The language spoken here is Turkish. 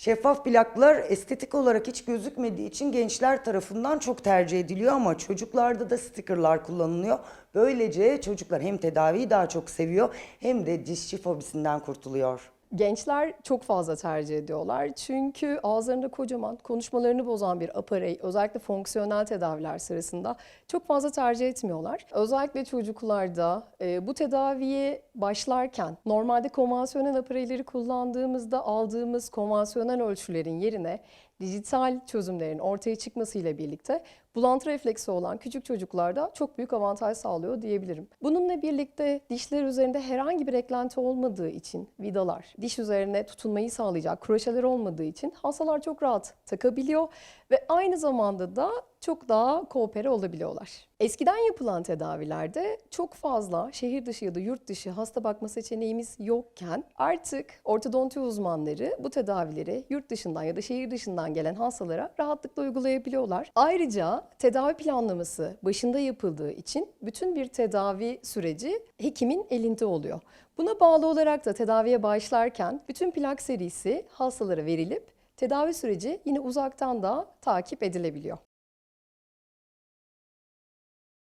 Şeffaf plaklar estetik olarak hiç gözükmediği için gençler tarafından çok tercih ediliyor ama çocuklarda da stickerlar kullanılıyor. Böylece çocuklar hem tedaviyi daha çok seviyor hem de dişçi fobisinden kurtuluyor. Gençler çok fazla tercih ediyorlar. Çünkü ağızlarında kocaman, konuşmalarını bozan bir aparey, özellikle fonksiyonel tedaviler sırasında çok fazla tercih etmiyorlar. Özellikle çocuklarda e, bu tedaviye başlarken normalde konvansiyonel apareyleri kullandığımızda aldığımız konvansiyonel ölçülerin yerine dijital çözümlerin ortaya çıkmasıyla birlikte bulantı refleksi olan küçük çocuklarda çok büyük avantaj sağlıyor diyebilirim. Bununla birlikte dişler üzerinde herhangi bir eklenti olmadığı için vidalar, diş üzerine tutunmayı sağlayacak kroşeler olmadığı için hastalar çok rahat takabiliyor ve aynı zamanda da çok daha koopere olabiliyorlar. Eskiden yapılan tedavilerde çok fazla şehir dışı ya da yurt dışı hasta bakma seçeneğimiz yokken artık ortodonti uzmanları bu tedavileri yurt dışından ya da şehir dışından gelen hastalara rahatlıkla uygulayabiliyorlar. Ayrıca tedavi planlaması başında yapıldığı için bütün bir tedavi süreci hekimin elinde oluyor. Buna bağlı olarak da tedaviye başlarken bütün plak serisi hastalara verilip tedavi süreci yine uzaktan da takip edilebiliyor.